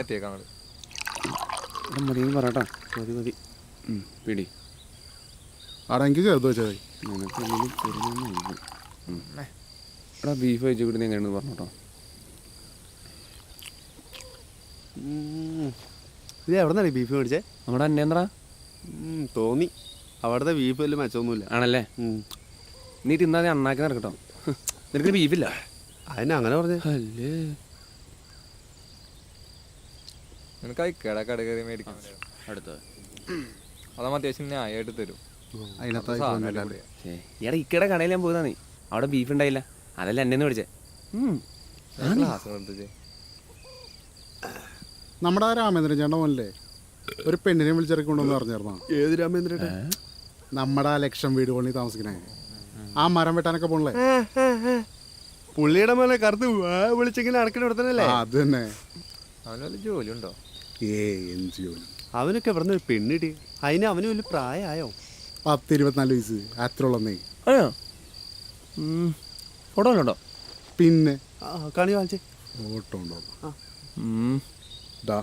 എത്തിയേക്കാം അങ്ങോട്ട് മതി പറയട്ടാ പിടി. എടാ ബീഫ് കഴിച്ചു കിട്ടുന്ന എങ്ങനെയാണെന്ന് പറഞ്ഞോട്ടോ ഇത് എവിടെ നിന്നാണ് ബീഫ് മേടിച്ചേ? നമ്മുടെ അന്നേന്ദ്രാ. ഉം, തോന്നി. അവിടുത്തെ ബീഫ് വലിയ മെച്ചമൊന്നുമില്ല. ആണല്ലേ? ഉം. നീ തിന്നാതെ അണ്ണാക്കി നടക്കട്ടോ. നിനക്ക് ബീഫില്ല അതിനെ അങ്ങനെ പറഞ്ഞേ? അല്ലേ? നിനക്ക് അയക്കട കട കയറി മേടിക്കാം. അടുത്ത അതാകുമ്പോൾ അത്യാവശ്യം ന്യായമായിട്ട് തരും. എടാ ഇക്കടെ കടയിൽ ഞാൻ പോയതാ നീ. അവിടെ ബീഫ് ഉണ്ടായില്ല. അതല്ല എന്നെ മേടിച്ചേ. നമ്മുടെ ആ രാമേന്ദ്രൻ ചേട്ടൻ മോനല്ലേ ഒരു പെണ്ണിനെ വിളിച്ചിറക്കൊണ്ടെന്ന് പറഞ്ഞിരുന്നോ ഏത് രാമേന്ദ്ര നമ്മുടെ ആ ലക്ഷം വീട് പണി താമസിക്കണേ. ആ മരം വെട്ടാനൊക്കെ പോണല്ലേ? പുള്ളിയുടെ മേലെ കറുത്ത് വിളിച്ചിങ്ങനെ അടക്കണ ഇവിടെ അത് തന്നെ. അവനൊരു ജോലി ഉണ്ടോ ഏ എന്ത് ജോലി? അവനൊക്കെ ഇവിടെ നിന്ന് പെണ്ണിടി? അതിന് അവന് വലിയ പ്രായമായോ? പത്ത് ഇരുപത്തിനാല് വയസ്സ് അത്ര ഉള്ളന്നേ അയ്യോ. ഫോട്ടോ ഉണ്ടോ പിന്നെ? ആ കണി വാങ്ങിച്ചേ. ഓട്ടം ഉണ്ടോ. ഡാ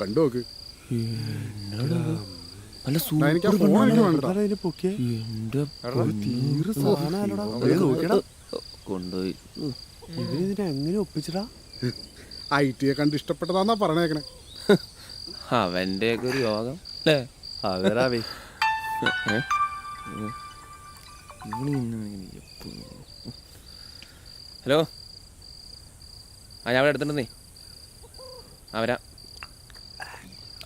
കണ്ടു നോക്ക്. നല്ല എനിക്ക് ആ സൂപ്പർ ഫോൺ എനിക്ക് വേണ്ട അതിന് പൊക്കിയേ? എന്റെ തീരെ സാധനമല്ലടാ ദേ നോക്കിയടാ. കൊണ്ടുപോയി. ഇവനിതിനെ എങ്ങനെ ഒപ്പിച്ചടാ? ഐ ടി കണ്ട് ഇഷ്ടപ്പെട്ടതാന്നാ പറഞ്ഞേക്കണേ. അവന്റെ ഒക്കെ ഒരു യോഗം. അല്ലേ അവരാവേ ഹലോ? ആ ഞാൻ അവിടെ എടുത്തിട്ടുണ്ടേ ആ വരാ.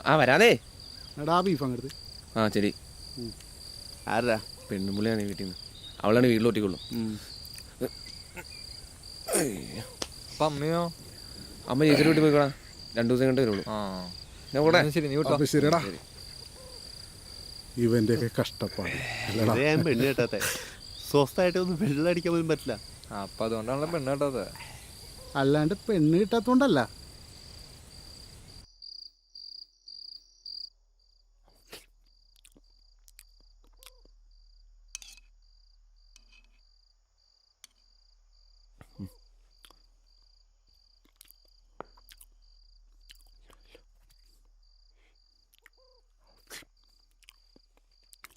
ആ വരാതേ എടാ ബീഫ് അങ്ങടുത്ത് ആ ശരി. ആരാ? പെണ്ണുമ്പുള്ളിയാണ് വീട്ടിൽ നിന്ന് അവളാണ് വീട്ടിൽ ഒറ്റിക്കുള്ളൂ അപ്പൊ അമ്മയോ? അമ്മ ചേച്ചിയുടെ വീട്ടിൽ പോയിക്കോളാം. രണ്ടു ദിവസം കണ്ടേ വരുള്ളൂ. ആ. ശരി നീ വിട്ടോ അപ്പൊ ശരിടാ ഇവന്റെയൊക്കെ കഷ്ടപ്പാട്. അല്ലടാ. ഇതേ ഞാൻ പെണ്ണ് കേട്ടാത്തെ. സ്വസ്ഥായിട്ട് ഒന്ന് വെള്ളം അടിക്കാൻ പോലും പറ്റില്ല. അപ്പൊ അതുകൊണ്ടാണല്ലോ പെണ്ണ് കേട്ടത് അല്ലാണ്ട് പെണ്ണ് കിട്ടാത്തോണ്ടല്ല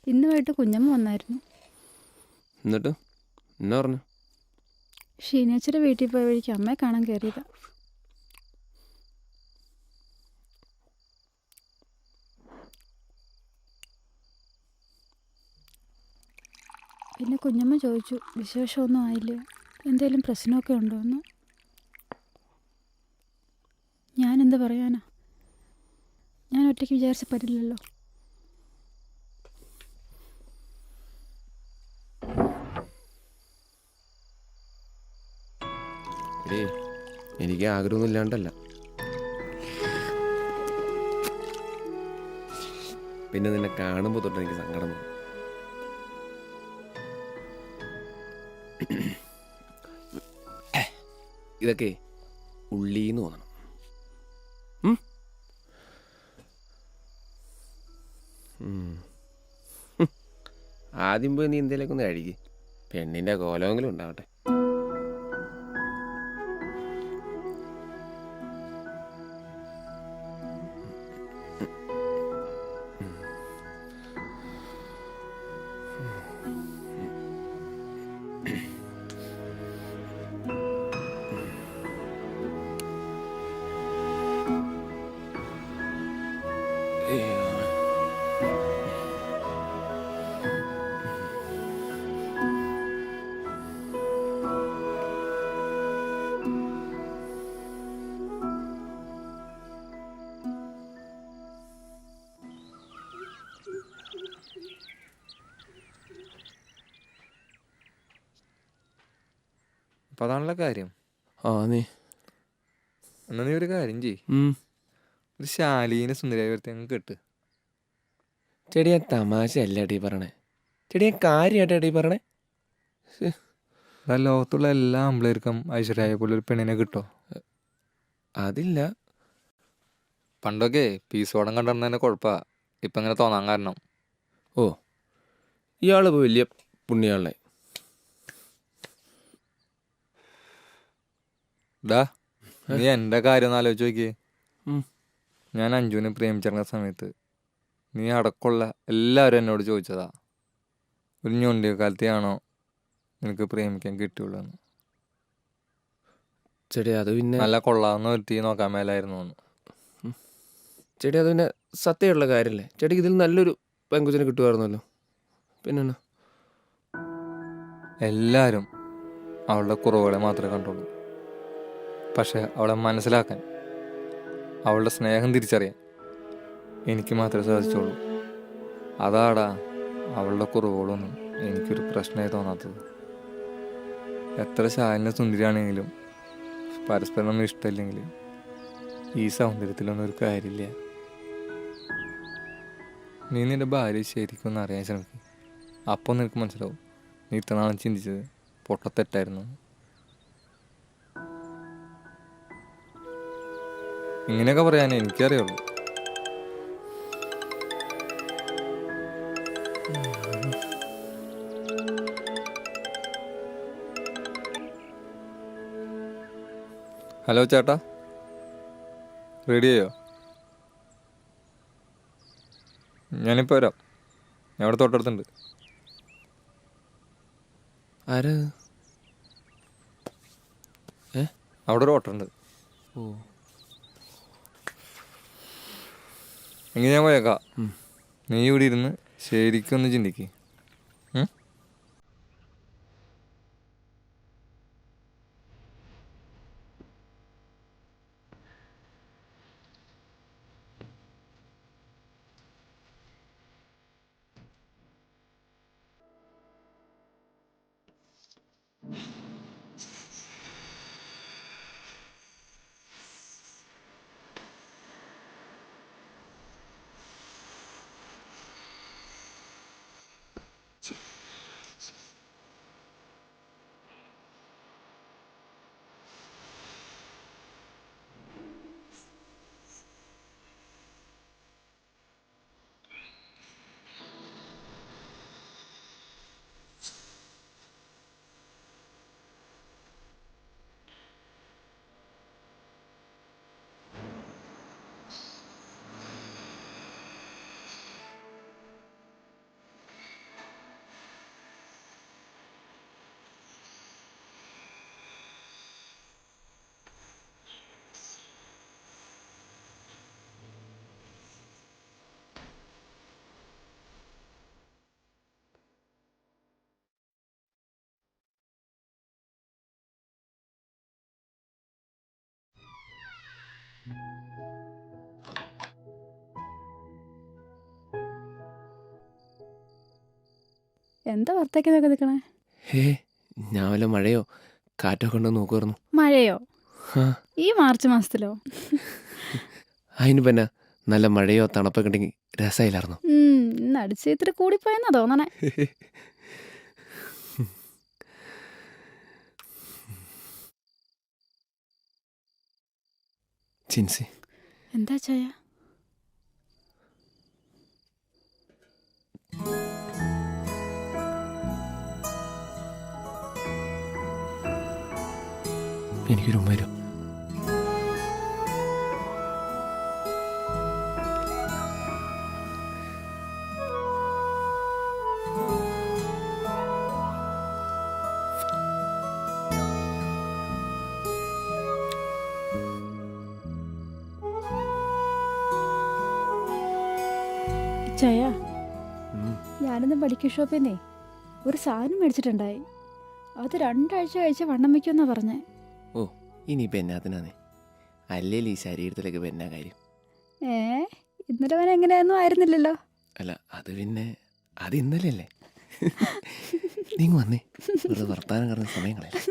ഇന്ന് വൈകിട്ട് കുഞ്ഞമ്മ വന്നായിരുന്നു. എന്നിട്ട്? എന്നാ പറഞ്ഞു? ഷീനേച്ചിയുടെ വീട്ടിൽ പോയ വഴിക്ക് അമ്മയെ കാണാൻ കയറിയതാ. പിന്നെ കുഞ്ഞമ്മ ചോദിച്ചു വിശേഷമൊന്നും ആയില്ല? എന്തെങ്കിലും പ്രശ്നമൊക്കെ ഉണ്ടോ എന്ന്? ഞാൻ എന്ത് പറയാനാ? ഞാൻ ഒറ്റയ്ക്ക് വിചാരിച്ച പറ്റില്ലല്ലോ. എനിക്ക് ആഗ്രഹമൊന്നും ഇല്ലാണ്ടല്ല. പിന്നെ നിന്നെ കാണുമ്പോൾ തൊട്ട് എനിക്ക് സങ്കടം ഇതൊക്കെ ഉള്ളീന്ന് തോന്നണം. ആദ്യം പോയി നീ എന്തേലൊക്കെ ഒന്ന് കഴുകി. പെണ്ണിന്റെ കോലമെങ്കിലും ഉണ്ടാവട്ടെ. അപ്പൊ അതാണല്ലോ കാര്യം. ആ നീ. എന്നാ നീ ഒരു കാര്യം ചെയ് ഉം. ഒരു ശാലീനെ സുന്ദരിയായി വരുത്തി അങ്ങ് കെട്ട്. ചെടിയ തമാശ അല്ല ടീ പറയണേ. ചെടിയ കാര്യമായിട്ടാ ടീ പറയണേ. അതാ ലോകത്തുള്ള എല്ലാ ആമ്പിളേർക്കും ഐശ്വര്യായ പോലെ ഒരു പെണ്ണിനെ കിട്ടോ? അതില്ല. പണ്ടൊക്കെ പീസോടം കണ്ടിരുന്നതിന് കുഴപ്പമാ ഇപ്പൊ ഇങ്ങനെ തോന്നാൻ കാരണം. ഓ. ഇയാൾ ഇപ്പൊ വലിയ പുണ്യാളെ ഡാ നീ എന്റെ കാര്യം ആലോചിച്ച് നോക്കിയേ. ഞാൻ അഞ്ജുവിനെ പ്രേമിച്ചിരുന്ന സമയത്ത് നീ അടക്കമുള്ള എല്ലാവരും എന്നോട് ചോദിച്ചതാ ഒരു ഞൊണ്ടിയ കാലത്തെയാണോ നിനക്ക് പ്രേമിക്കാൻ കിട്ടിയുള്ളൂ എന്ന് ചേട്ടി അത് പിന്നെ നല്ല കൊള്ളാവുന്ന വരുത്തി നോക്കാൻ മേലായിരുന്നു എന്ന് ചെടി അത് പിന്നെ സത്യമുള്ള കാര്യമല്ലേ? ചെടി ഇതിൽ നല്ലൊരു പെങ്കുച്ചിനെ കിട്ടുമായിരുന്നല്ലോ. പിന്നെ? എല്ലാവരും അവളുടെ കുറവുകളെ മാത്രമേ കണ്ടുള്ളൂ. പക്ഷെ അവളെ മനസ്സിലാക്കാൻ അവളുടെ സ്നേഹം തിരിച്ചറിയാൻ എനിക്ക് മാത്രമേ സാധിച്ചുള്ളൂ. അതാടാ അവളുടെ കുറവുകളൊന്നും എനിക്കൊരു പ്രശ്നമായി തോന്നാത്തത്. എത്ര ശാലിന സുന്ദരിയാണെങ്കിലും പരസ്പരം ഇഷ്ടമില്ലെങ്കിൽ ഈ സൗന്ദര്യത്തിലൊന്നും ഒരു കാര്യമില്ല. നീ നിന്റെ ഭാര്യ ശരിക്കും ഒന്ന് അറിയാൻ ശ്രമിക്കും. അപ്പോൾ നിനക്ക് മനസ്സിലാവും. നീ ഇത്ര നാളും ചിന്തിച്ചത് പൊട്ടത്തെറ്റായിരുന്നു. ഇങ്ങനെയൊക്കെ പറയാനേ എനിക്കറിയുള്ളൂ. ഹലോ ചേട്ടാ. റെഡിയായോ? ഞാനിപ്പോൾ വരാം. ഞാൻ അവിടെ തൊട്ടടുത്തുണ്ട്. ആരാ? ഏ അവിടെ ഒരു ഓട്ടുണ്ട് ഓ. എങ്കിൽ ഞാൻ പോയേക്കാം നീ ഇവിടെ ഇരുന്ന് ശരിക്കും ഒന്ന് ചിന്തിക്ക്. എന്താ പുറത്തേക്കൊക്കെ നിൽക്കണേ ഹേ ഞാൻ വല്ല മഴയോ? കാറ്റോ കൊണ്ടോ നോക്കുമായിരുന്നു മഴയോ? ഈ മാർച്ച് മാസത്തിലോ? അതിന് പിന്നെ നല്ല മഴയോ തണുപ്പൊക്കെ ഉണ്ടെങ്കിൽ രസമില്ലായിരുന്നു ഉം, ഇന്ന് അടിച്ച് ഇത്തിരി കൂടിപ്പോയെന്നാ തോന്നണേ. ചിൻസി എന്താ ചായ എനിക്കൊരു ഉമ്മ വരും ചായ. ഞാനിന്ന് മെഡിക്കൽ ഷോപ്പിൽ നിന്നേ ഒരു സാധനം മേടിച്ചിട്ടുണ്ടായി. അത് രണ്ടാഴ്ച കഴിച്ച് വണ്ണം വയ്ക്കുമെന്നാ പറഞ്ഞേ. ഓ ഇനിയിപ്പോൾ എന്നാത്തിനാന്നേ അല്ലേ ഈ ശരീരത്തിലേക്ക് പിന്നെ കാര്യം. ഏ ഇന്നലെ അവൻ എങ്ങനെയൊന്നും ആയിരുന്നില്ലല്ലോ. അല്ല അത് പിന്നെ അത് ഇന്നലെ അല്ലേ നീ വന്നേ. വെറുതെ വർത്താനം കാരണം സമയം കളയല്ലേ